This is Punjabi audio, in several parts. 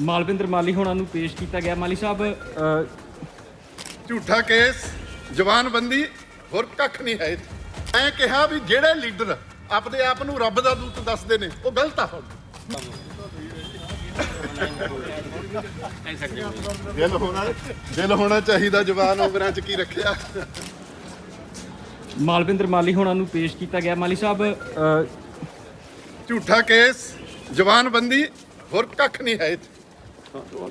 ਮਾਲਵਿੰਦਰ ਮਾਲੀ ਹੋਣਾ ਨੂੰ ਪੇਸ਼ ਕੀਤਾ ਗਿਆ ਮਾਲੀ ਸਾਹਿਬ ਝੂਠਾ ਕੇਸ ਜਵਾਨਬੰਦੀ ਹੋਰ ਕੱਖ ਨਹੀਂ ਹੈ ਇੱਥੇ। ਮੈਂ ਕਿਹਾ ਵੀ ਜਿਹੜੇ ਲੀਡਰ ਆਪਦੇ ਆਪ ਨੂੰ ਰੱਬ ਦਾ ਦੂਤ ਦੱਸਦੇ ਨੇ ਉਹ ਗਲਤ ਆ ਦਿਲ ਹੋਣਾ ਦਿਲ ਹੋਣਾ ਚਾਹੀਦਾ ਜਵਾਨ ਉਮਰਾਂ ਚ ਕੀ ਰੱਖਿਆ ਮਾਲਵਿੰਦਰ ਮਾਲੀ ਹੋਣਾ ਨੂੰ ਪੇਸ਼ ਕੀਤਾ ਗਿਆ ਮਾਲੀ ਸਾਹਿਬ ਝੂਠਾ ਕੇਸ ਜਵਾਨਬੰਦੀ ਹੋਰ ਕੱਖ ਨਹੀਂ ਹੈ ਇੱਥੇ।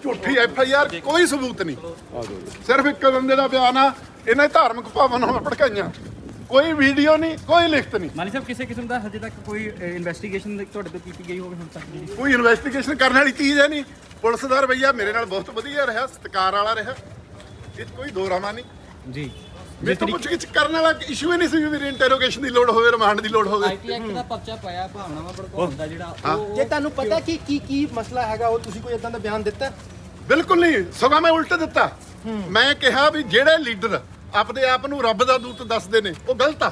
ਝੂਠੀ ਐਫ ਆਈ ਆਰ ਕੋਈ ਸਬੂਤ ਨਹੀਂ। ਸਿਰਫ ਇੱਕ ਬੰਦੇ ਦਾ ਬਿਆਨ ਆ ਇਹਨੇ ਧਾਰਮਿਕ ਭਾਵਨਾਵਾਂ ਭੜਕਾਈਆਂ। ਕੋਈ ਵੀਡੀਓ ਨਹੀਂ ਕੋਈ ਲਿਖਤ ਨਹੀਂ। ਮਾਲੀ ਸਾਹਿਬ ਕਿਸੇ ਕਿਸਮ ਦਾ ਹਜੇ ਤੱਕ ਕੋਈ ਇਨਵੈਸਟੀਗੇਸ਼ਨ ਤੁਹਾਡੇ ਤੋਂ ਕੀਤੀ ਗਈ ਹੋਵੇ ਹੁਣ ਤੱਕ ਦੀ ਕੋਈ ਇਨਵੈਸਟੀਗੇਸ਼ਨ ਕਰਨ ਵਾਲੀ ਚੀਜ਼ ਹੈ ਨਹੀਂ। ਪੁਲਿਸ ਦਾ ਰਵੱਈਆ ਮੇਰੇ ਨਾਲ ਬਹੁਤ ਵਧੀਆ ਰਿਹਾ ਸਤਿਕਾਰ ਵਾਲਾ ਰਿਹਾ। ਇਹ ਕੋਈ ਦੋਰਾਮਾ ਨਹੀਂ। ਜੀ। ਮੇਰੇ ਤੋਂ ਪੁੱਛ ਗਿੱਛ ਕਰਨ ਵਾਲਾ ਇਸ਼ੂ ਹੀ ਨਹੀਂ ਸੀ ਵੀ ਮੇਰੀ ਇੰਟਰੋਗੇਸ਼ਨ ਦੀ ਲੋੜ ਹੋਵੇ ਰਿਮਾਂਡ ਦੀ ਲੋੜ ਹੋਵੇ। ਆਈਟੀ ਐਕਟ ਦਾ ਪਰਚਾ ਪਾਇਆ ਭਾਵਨਾਵਾਂ ਭੜਕਾਉਣ ਦਾ ਜਿਹੜਾ ਉਹ ਜੇ ਤੁਹਾਨੂੰ ਪਤਾ ਕਿ ਕੀ ਕੀ ਮਸਲਾ ਹੈਗਾ ਉਹ ਤੁਸੀਂ ਕੋਈ ਇਦਾਂ ਦਾ ਬਿਆਨ ਦਿੱਤਾ? ਬਿਲਕੁਲ ਨਹੀਂ। ਸਗੋਂ ਮੈਂ ਉਲਟ ਦਿੱਤਾ। ਮੈਂ ਕਿਹਾ ਵੀ ਜਿਹੜੇ ਲੀਡਰ ਆਪਦੇ ਆਪ ਨੂੰ ਰੱਬ ਦਾ ਦੂਤ ਦੱਸਦੇ ਨੇ ਉਹ ਗਲਤ ਆ।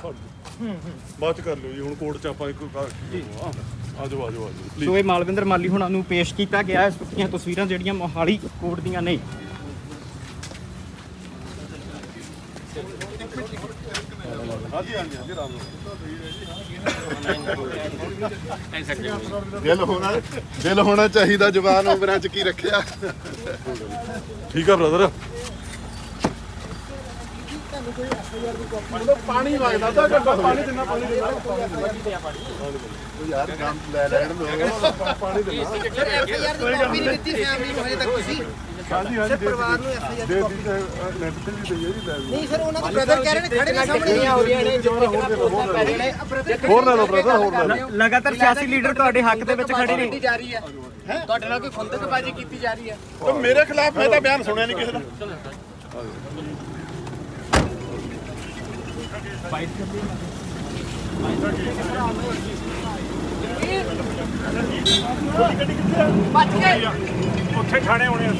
ਬਾਅਦ ਚ ਕਰ ਲਿਓ ਜੀ ਹੁਣ ਕੋਰਟ ਚ ਆਪਾਂ ਇੱਕ ਆ ਜਾਓ ਆ ਜਾਓ ਆ ਜਾਓ ਸੋ ਇਹ ਮਾਲਵਿੰਦਰ ਮਾਲੀ ਹੋਣਾ ਨੂੰ ਪੇਸ਼ ਕੀਤਾ ਗਿਆ। ਇਸ ਦੀਆਂ ਤਸਵੀਰਾਂ ਜਿਹੜੀਆਂ ਮੋਹਾਲੀ ਕੋਰਟ ਦੀਆਂ ਨੇ। ਹਾਂਜੀ ਹਾਂਜੀ ਹਾਂਜੀ ਰਾਮ ਦਿਲ ਹੋਣਾ ਦਿਲ ਹੋਣਾ ਚਾਹੀਦਾ ਜਵਾਨ ਉਮਰਾਂ ਚ ਕੀ ਰੱਖਿਆ। ਠੀਕ ਆ ਬ੍ਰਦਰ ਪਾਣੀ ਵਗਦਾ ਤਾਂ ਘੰਟਾ ਪਾਣੀ ਦਿੰਨਾ ਪਾਣੀ ਯਾਰ ਕੰਮ ਲੈ ਲੈਣ ਦੋ ਪਾਣੀ ਦੇਣਾ ਐਫਆਈਆਰ ਦੀ ਕਾਪੀ ਨਹੀਂ ਦਿੱਤੀ ਫੈਮਿਲੀ ਨੂੰ ਹਜੇ ਤੱਕ ਤੁਸੀਂ। ਹਾਂਜੀ ਹਾਂਜੀ ਸਿਰ ਪਰਿਵਾਰ ਨੂੰ ਐਫਆਈਆਰ ਦੀ ਦੇ ਕਾਪੀ ਦਿੱਤੀ ਨੈਟ ਤੇ ਵੀ ਦਈਏ ਜੀ ਲੈ ਲਓ। ਨਹੀਂ ਸਰ ਉਹਨਾਂ ਦੇ ਬ੍ਰਦਰ ਕਹਿ ਰਹੇ ਨੇ ਖੜੇ ਨੇ ਸਾਹਮਣੇ। ਹੋ ਰਹੀਆਂ ਨੇ ਜਿੱਥੇ ਕਿਹਨਾਂ ਪੋਸਟਾਂ ਪੈ ਰਹੀਆਂ ਨੇ ਹੋਰ ਲੈ ਲਓ ਬ੍ਰਦਰ ਹੋਰ ਲੈ ਲਓ। ਲਗਾਤਾਰ ਸਿਆਸੀ ਲੀਡਰ ਤੁਹਾਡੇ ਹੱਕ ਦੇ ਵਿੱਚ ਖੜੇ ਨੇ। ਜਾ ਰਹੀ ਹੈ। ਤੁਹਾਡੇ ਨਾਲ ਕੋਈ ਖੁੰਦਕਬਾਜ਼ੀ ਕੀਤੀ ਜਾ ਰਹੀ ਹੈ? ਮੇਰੇ ਖਿਲਾਫ ਮੈਂ ਤਾਂ ਬਿਆਨ ਸੁਣਿਆ ਨਹੀਂ ਕਿਸੇ ਦਾ। ਉੱਥੇ ਥਾਣੇ ਆਉਣੇ ਆ।